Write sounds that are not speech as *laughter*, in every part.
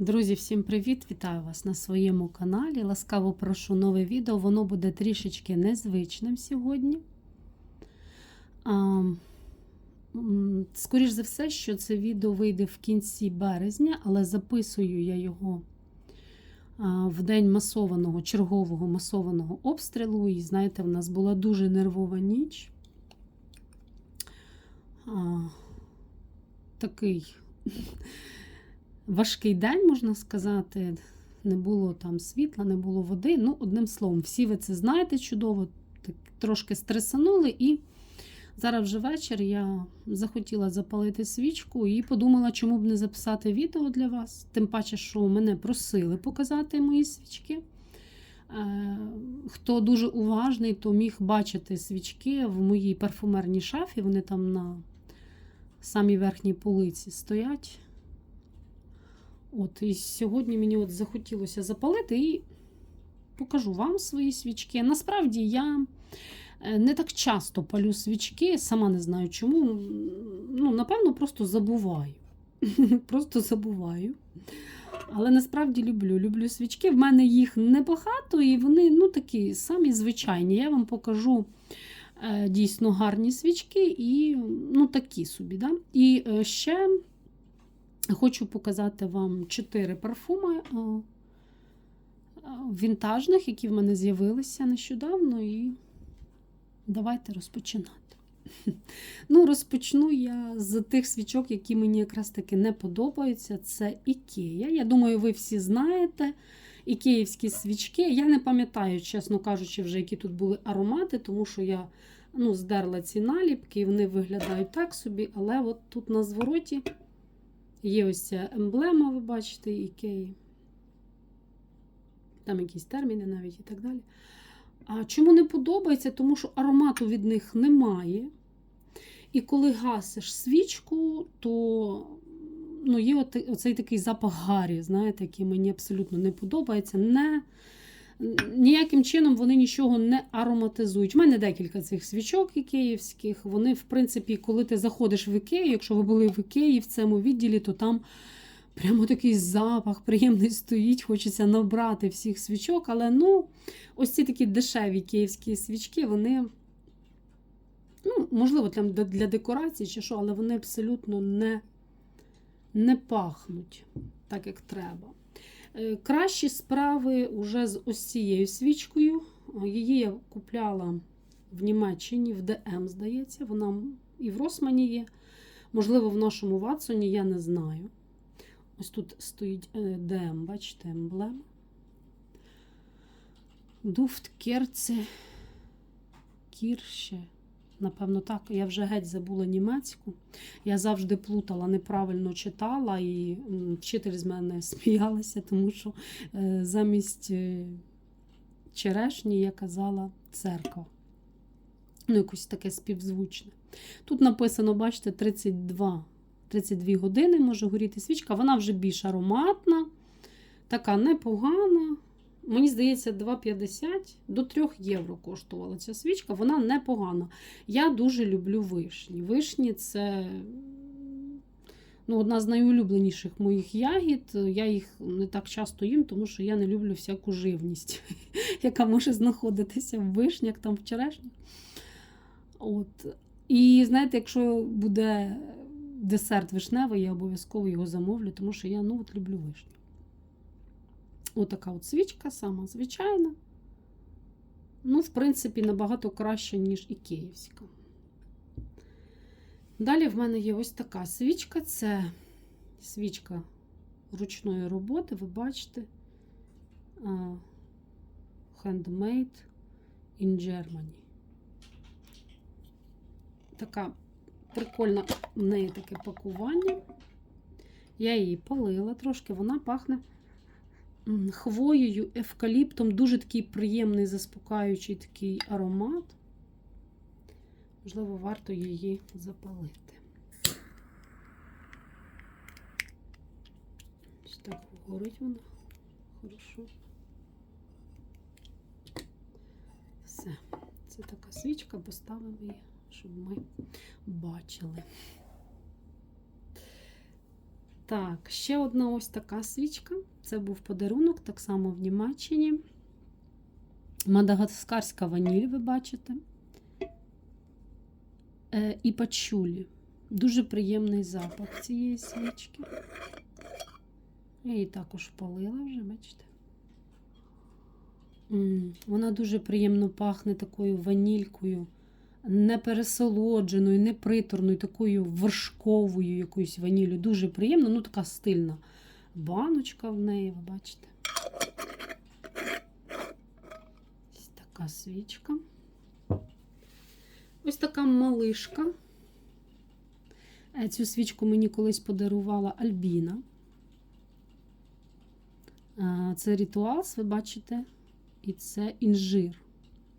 Друзі, всім привіт! Вітаю вас на своєму каналі. Ласкаво прошу нове відео. Воно буде трішечки незвичним сьогодні. А, Скоріш за все, що це відео вийде в кінці березня, але записую я його в день масованого, чергового масованого обстрілу. І знаєте, в нас була дуже нервова ніч. А, Такий важкий день, можна сказати. Не було там світла, не було води. Ну, одним словом, всі ви це знаєте чудово, так, трошки стресанули. І зараз вже вечір я захотіла запалити свічку і подумала, чому б не записати відео для вас. Тим паче, що мене просили показати мої свічки. Е, Хто дуже уважний, то міг бачити свічки в моїй парфумерній шафі. Вони там на самій верхній полиці стоять. От, і сьогодні мені от захотілося запалити і покажу вам свої свічки. Насправді я е, не так часто палю свічки, сама не знаю чому. Ну, напевно, просто забуваю. *laughs* Просто забуваю. Але насправді люблю. Люблю свічки. В мене їх небагато, і вони ну, такі самі звичайні. Я вам покажу е, дійсно гарні свічки і ну, такі собі. Да? І е, ще Хочу показати вам чотири парфуми е, е, вінтажних, які в мене з'явилися нещодавно, і давайте розпочинати. *laughs* Ну, розпочну я з тих свічок, які мені якраз таки не подобаються. Це Ікея. Я думаю, ви всі знаєте ікеївські свічки. Я не пам'ятаю, чесно кажучи, вже які тут були аромати, тому що я ну, здерла ці наліпки, і вони виглядають так собі, але от тут на звороті. Є ось ця емблема, ви бачите, Ікеї. Там якісь терміни навіть і так далі. А чому не подобається? Тому що аромату від них немає. І коли гасиш свічку, то ну, є оцей такий запах гарі, знаєте, який мені абсолютно не подобається. Не, Ніяким чином вони нічого не ароматизують. У мене декілька цих свічок ікеївських. Вони, в принципі, коли ти заходиш в Ікею, якщо ви були в Ікеї в цьому відділі, то там прямо такий запах приємний стоїть, хочеться набрати всіх свічок. Але ну, ось ці такі дешеві київські свічки, вони, ну, можливо, для, для декорації чи що, але вони абсолютно не, не пахнуть так, як треба. Кращі справи уже з ось цією свічкою. Її я купляла в Німеччині, в ДМ, здається, вона і в Росмані є. Можливо, в нашому Ватсоні, я не знаю. Ось тут стоїть ДМ, бачите, емблема. Дуфт, керце, кірше. Напевно, так. Я вже геть забула німецьку. Я завжди плутала, неправильно читала, і вчитель з мене *laughs* сміялася, тому що е, замість е, черешні я казала церква. Ну, якось таке співзвучне. Тут написано, бачите, 32 32 години може горіти свічка. Вона вже більш ароматна, така непогана. Мені здається, 2,50 до 3 євро коштувала ця свічка, вона непогана. Я дуже люблю вишні. Вишні це ну, одна з найулюбленіших моїх ягід. Я їх не так часто їм, тому що я не люблю всяку живність, *laughs* яка може знаходитися в вишнях, там в черешнях. От. І знаєте, якщо буде десерт вишневий, я обов'язково його замовлю, тому що я ну, от люблю вишню. Отака от свічка, сама звичайна. Ну, в принципі, набагато краще, ніж і київська. Далі в мене є ось така свічка це свічка ручної роботи, ви бачите, Handmade in Germany. Така прикольна в неї таке пакування. Я її полила трошки, вона пахне хвоєю, евкаліптом, дуже такий приємний, заспокаючий такий аромат. Можливо, варто її запалити. Ось так горить вона. Хорошо. Все. Це така свічка, поставимо її, щоб ми бачили. Так, ще одна ось така свічка. Це був подарунок, так само в Німеччині. Мадагаскарська ваніль, ви бачите. Е, і пачулі. Дуже приємний запах цієї свічки. Я її також палила вже, бачите. М, Вона дуже приємно пахне такою ванількою, не пересолодженою, не приторною, такою вершковою якоюсь ваніллю. Дуже приємно, ну така стильна баночка в неї, ви бачите. Ось така свічка. Ось така малишка. Е, Цю свічку мені колись подарувала Альбіна. Е, Це ритуалс, ви бачите, і це інжир.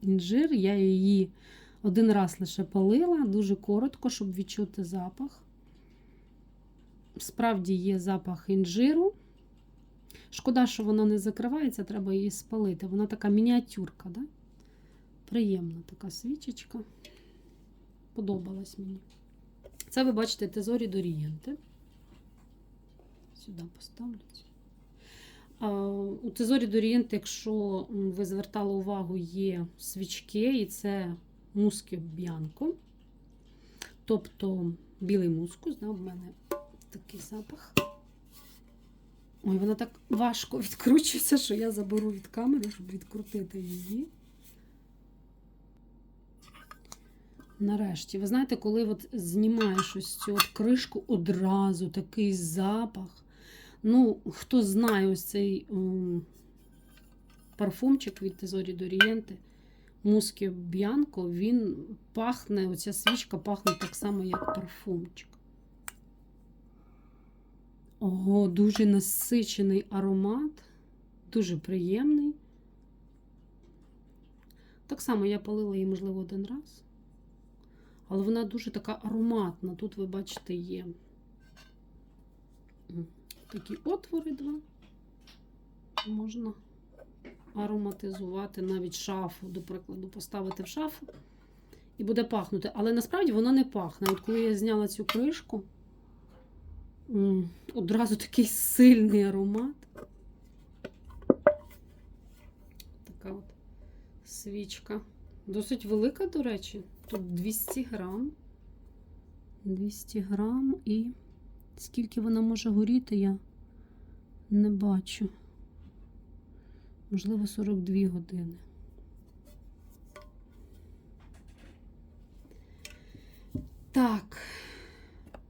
Інжир, я її один раз лише палила, дуже коротко, щоб відчути запах. Справді є запах інжиру. Шкода, що вона не закривається, треба її спалити. Вона така мініатюрка, да? приємна така свічечка. Подобалась мені. Це ви бачите тезорі дорієнти. Сюди поставлю. У тезорі дорієнти, якщо ви звертали увагу, є свічки, і це муски б'янко. Тобто білий мускус, да, в мене такий запах. Ой, вона так важко відкручується, що я заберу від камери, щоб відкрутити її. Нарешті, ви знаєте, коли от знімаєш ось цю от кришку, одразу такий запах. Ну, хто знає ось цей м, парфумчик від Тезорі Дорієнти, Мускі Б'янко, він пахне, оця свічка пахне так само, як парфумчик. Ого, дуже насичений аромат, дуже приємний. Так само я палила її, можливо, один раз. Але вона дуже така ароматна. Тут, ви бачите, є такі отвори два. Можна ароматизувати навіть шафу, до прикладу, поставити в шафу і буде пахнути. Але насправді воно не пахне. От коли я зняла цю кришку, одразу такий сильний аромат. Така от свічка. Досить велика, до речі. Тут 200 грам. 200 грам і скільки вона може горіти, я не бачу. Можливо, 42 години. Так,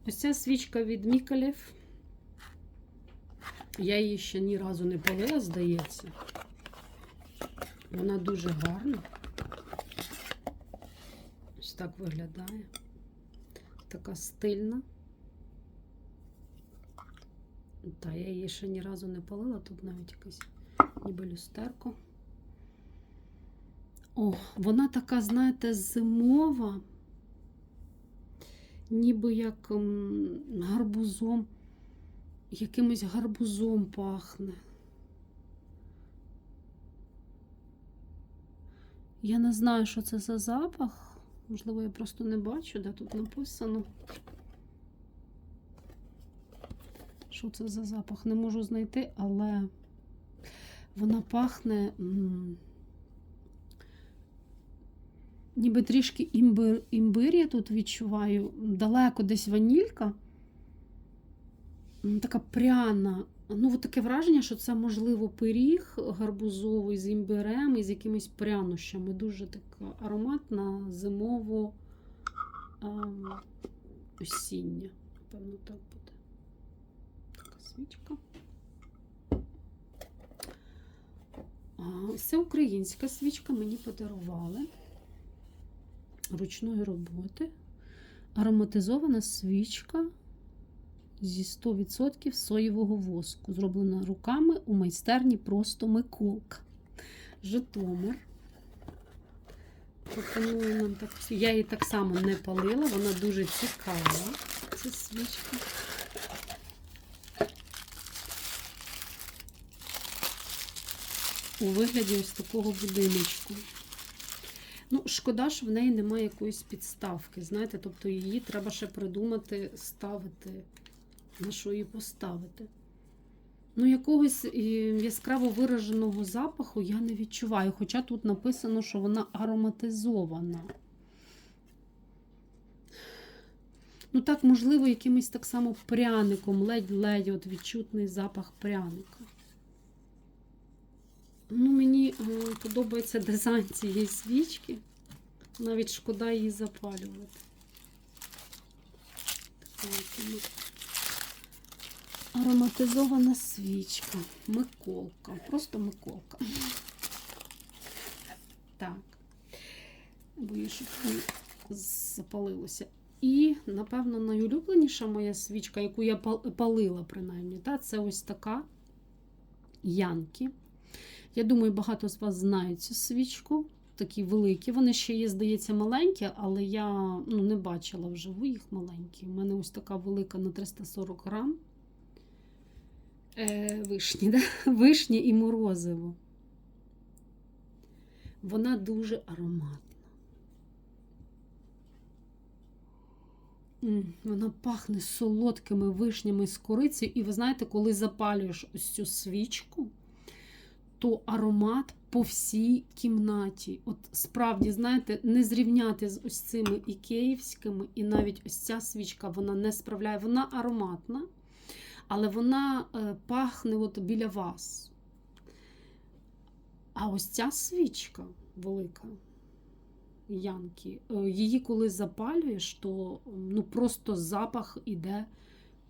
ось ця свічка від Мікалів. Я її ще ні разу не палила, здається. Вона дуже гарна. Ось так виглядає. Така стильна. Та, я її ще ні разу не палила, тут навіть якесь ніби люстерко. О, вона така, знаєте, зимова, ніби як гарбузом, якимось гарбузом пахне. Я не знаю, що це за запах. Можливо, я просто не бачу, де тут написано. Що це за запах? Не можу знайти, але вона пахне ніби трішки імбир, імбир я тут відчуваю. Далеко десь ванілька. Така пряна. Ну, от таке враження, що це, можливо, пиріг гарбузовий з імбирем і з якимись прянощами. Дуже така ароматна, зимово осіння. Напевно, так буде. Така свічка. А, Це українська свічка мені подарували ручної роботи. Ароматизована свічка зі 100% соєвого воску. Зроблена руками у майстерні просто Миколка. Житомир. Пропоную нам так. Я її так само не палила, вона дуже цікава. Ця свічка. У вигляді ось такого будиночку. Ну, шкода, що в неї немає якоїсь підставки, знаєте, тобто її треба ще придумати, ставити на що її поставити. Ну, якогось е, яскраво вираженого запаху я не відчуваю, хоча тут написано, що вона ароматизована. Ну, так, можливо, якимось так само пряником, ледь-ледь от відчутний запах пряника. Ну, мені е, подобається дизайн цієї свічки. Навіть шкода її запалювати. Така вона. Ароматизована свічка. Миколка. Просто Миколка. Так. Боюсь, щоб запалилося. І, напевно, найулюбленіша моя свічка, яку я палила, принаймні, та, це ось така Янки. Я думаю, багато з вас знають цю свічку. Такі великі. Вони ще є, здається, маленькі, але я ну, не бачила вживу їх маленькі. У мене ось така велика на 340 грам. Е, вишні, да? *laughs* вишні і морозиво. Вона дуже ароматна. Вона пахне солодкими вишнями з корицею. І ви знаєте, коли запалюєш ось цю свічку, то аромат по всій кімнаті. От справді, знаєте, не зрівняти з ось цими і київськими, і навіть ось ця свічка вона не справляє. Вона ароматна, але вона е, пахне от біля вас. А ось ця свічка велика. Янки, е, її коли запалюєш, то ну, просто запах іде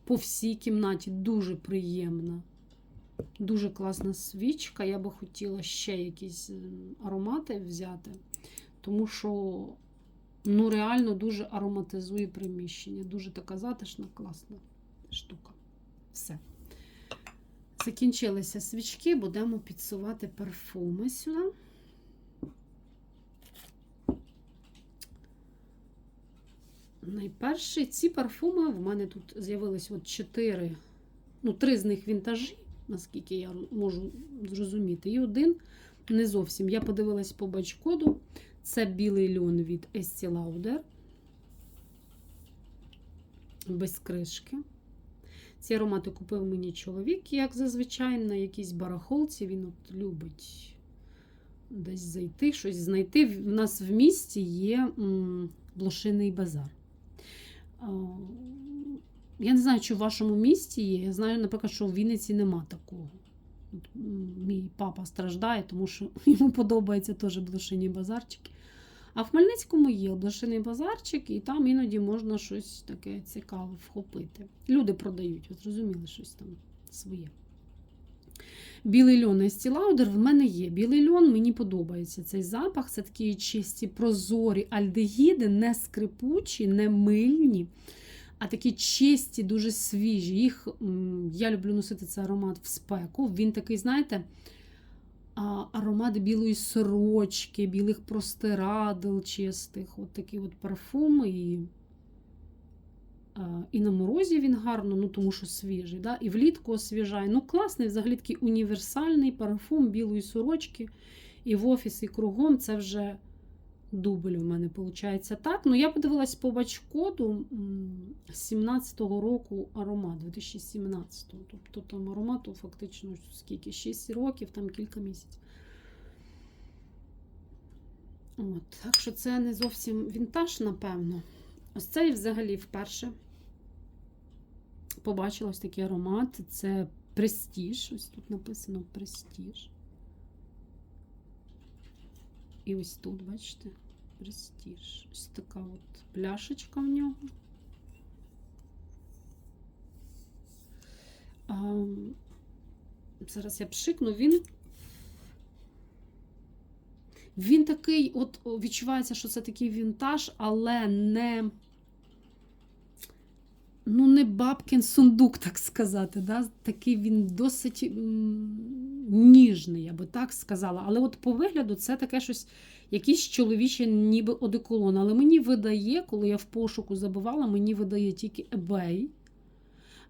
по всій кімнаті. Дуже приємна. Дуже класна свічка. Я би хотіла ще якісь е, аромати взяти, тому що ну, реально дуже ароматизує приміщення. Дуже така затишна, класна штука. Все. Закінчилися свічки, будемо підсувати парфуми сюди. Найперше, ці парфуми в мене тут з'явились от чотири, ну, три з них вінтажі, наскільки я можу зрозуміти. І один не зовсім. Я подивилась по бачкоду. Це білий льон від Estee Lauder. Без кришки. Ці аромати купив мені чоловік, як зазвичай, на якійсь барахолці. Він от любить десь зайти, щось знайти. В нас в місті є блошиний базар. Я не знаю, чи в вашому місті є. Я знаю, наприклад, що в Вінниці нема такого. Мій папа страждає, тому що *laughs* йому подобаються теж блошині базарчики. А в Хмельницькому є блошиний базарчик, і там іноді можна щось таке цікаве вхопити. Люди продають, от зрозуміли, щось там своє. Білий льон Estee Lauder в мене є. Білий льон, мені подобається цей запах. Це такі чисті прозорі альдегіди, не скрипучі, не мильні, а такі чисті, дуже свіжі. Їх я люблю носити цей аромат в спеку. Він такий, знаєте, аромат білої сорочки, білих простирадл чистих. От такі от парфуми. І, і на морозі він гарно, ну тому що свіжий. Да? І влітку освіжає. Ну, класний, взагалі такий універсальний парфум білої сорочки. І в офіс, і кругом це вже дубль у мене виходить так. Ну, я подивилась по бачкоду з 17-го року аромат, 2017-го. Тобто там аромату фактично скільки? 6 років, там кілька місяців. От, так що це не зовсім вінтаж, напевно. Ось цей взагалі вперше побачила ось такий аромат. Це престіж. Ось тут написано престіж. І ось тут, бачите, престіж. Ось така от пляшечка в нього. А, зараз я пшикну, він. Він такий, от відчувається, що це такий вінтаж, але не. Ну, не бабкин сундук, так сказати. Да? Такий він досить ніжний, я би так сказала. Але от по вигляду це таке щось, якийсь чоловічий ніби одеколон. Але мені видає, коли я в пошуку забивала, мені видає тільки eBay.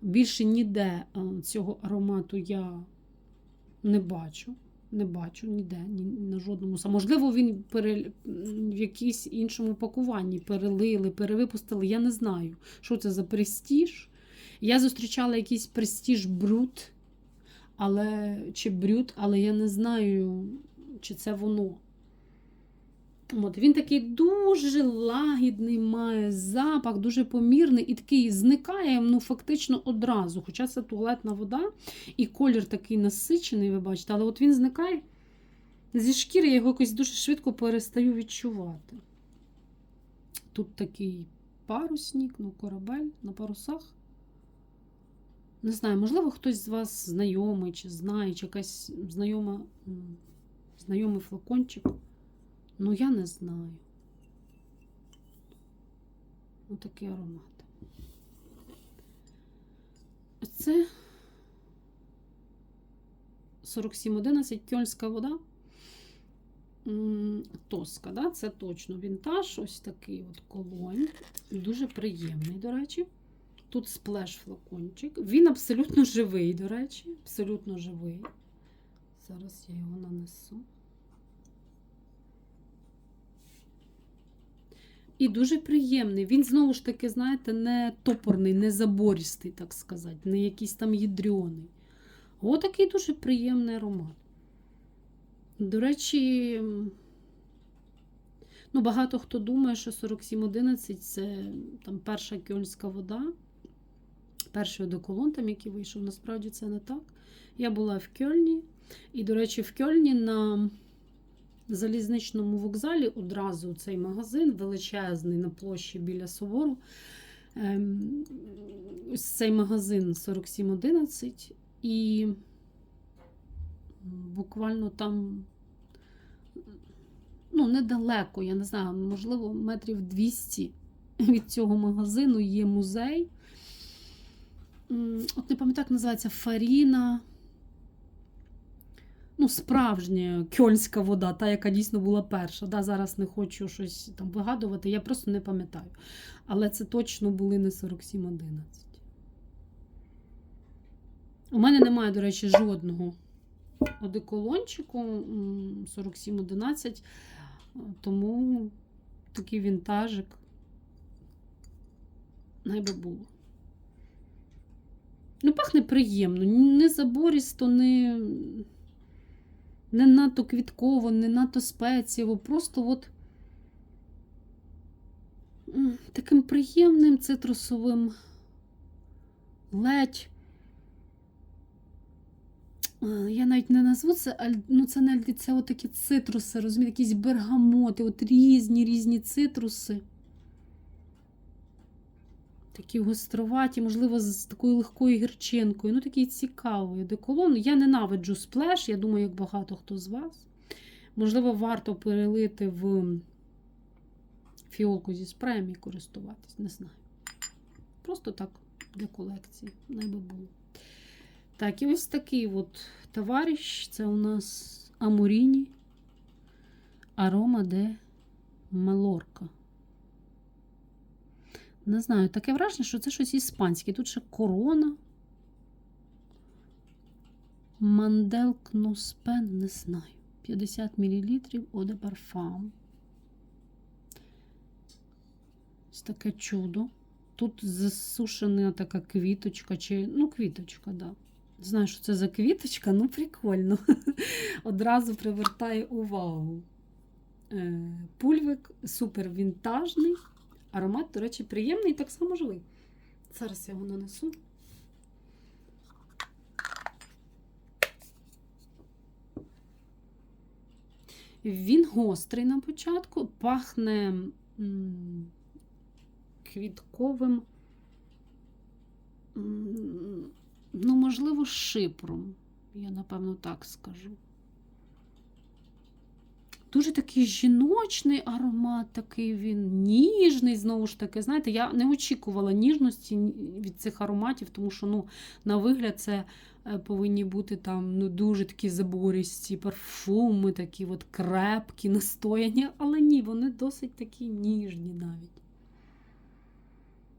Більше ніде е, цього аромату я не бачу. Не бачу ніде, ні на жодному. Можливо, він пере... в якійсь іншому пакуванні перелили, перевипустили. Я не знаю, що це за престіж. Я зустрічала якийсь престіж брут, але чи брют, але я не знаю, чи це воно. От, Він такий дуже лагідний, має запах, дуже помірний і такий зникає ну, фактично одразу. Хоча це туалетна вода, і колір такий насичений, ви бачите, але от він зникає зі шкіри, я його якось дуже швидко перестаю відчувати. Тут такий парусник, ну, корабель на парусах. Не знаю, можливо, хтось з вас знайомий, чи знає, чи якась знайома, знайомий флакончик. Ну, я не знаю. Отакий аромат. Це 4711 кьольська вода. Тоска, да? це точно вінтаж, ось такий от колонь. Дуже приємний, до речі. Тут сплеш флакончик. Він абсолютно живий, до речі. Абсолютно живий. Зараз я його нанесу. І дуже приємний. Він знову ж таки, знаєте, не топорний, не заборістий, так сказати, не якийсь там ядрьоний. Отакий дуже приємний аромат. До речі, ну, багато хто думає, що 4711 це там перша кьольська вода, одеколон, там, який вийшов. Насправді це не так. Я була в Кьольні, і, до речі, в Кьольні на залізничному вокзалі одразу цей магазин величезний на площі біля Собору. Ем, ось цей магазин 4711 і буквально там, ну, недалеко, я не знаю, можливо, метрів 200 від цього магазину є музей. От не пам'ятаю, як називається Фаріна. Ну, справжня кьольська вода, та, яка дійсно була перша. Да, Зараз не хочу щось там вигадувати, я просто не пам'ятаю. Але це точно були не 4711. У мене немає, до речі, жодного одеколончику м, 4711, тому такий вінтажик найби було. Ну, пахне приємно, не заборісто, не, не надто квітково, не надто спецієво, просто от таким приємним цитрусовим ледь. Я навіть не назву це, ну це не це отакі цитруси, розумієте, якісь бергамоти, от різні різні цитруси. Такі гостроваті, можливо, з такою легкою гірчинкою. Ну, такий цікавий деколон. Я ненавиджу сплеш, я думаю, як багато хто з вас. Можливо, варто перелити в фіолку зі спреєм і користуватись, не знаю. Просто так для колекції, найби було. Так, і ось такий от товариш. Це у нас Амуріні Арома де Мелорка. Не знаю, таке враження, що це щось іспанське. Тут ще корона. Мандел Кноспен, не знаю. 50 мл de Parfum. Ось таке чудо. Тут засушена така квіточка, чи, ну, квіточка, да. Не знаю, що це за квіточка, ну прикольно. *laughs* Одразу привертає увагу. Е, Пульвик супер вінтажний. Аромат, до речі, приємний, так само живий. Зараз я його нанесу. Він гострий на початку, пахне квітковим, ну, можливо, шипром. Я, напевно, так скажу. Дуже такий жіночний аромат, такий він ніжний, знову ж таки. Знаєте, я не очікувала ніжності від цих ароматів, тому що ну, на вигляд це е, повинні бути там ну, дуже такі забористі парфуми, такі от крепкі, настояні, але ні, вони досить такі ніжні навіть.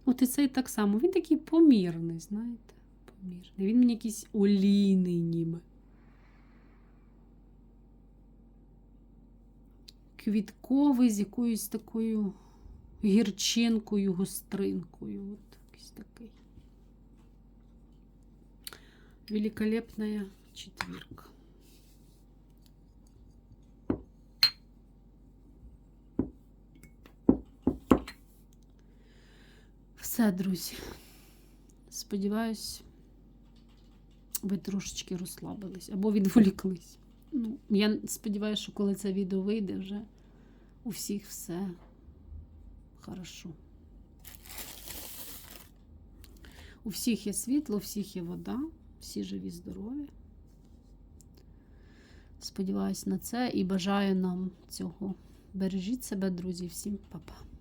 От і цей так само, він такий помірний, знаєте, помірний. Він мені якийсь олійний ніби. Квітковий з якоюсь такою гірчинкою, гостринкою. От якийсь такий. великолепная четвірка. Все, друзі. Сподіваюсь, ви трошечки розслабились або відволіклись. Ну, я сподіваюся, що коли це відео вийде, вже у всіх все хорошо. У всіх є світло, у всіх є вода, всі живі, здорові. Сподіваюсь на це і бажаю нам цього. Бережіть себе, друзі, всім па-па.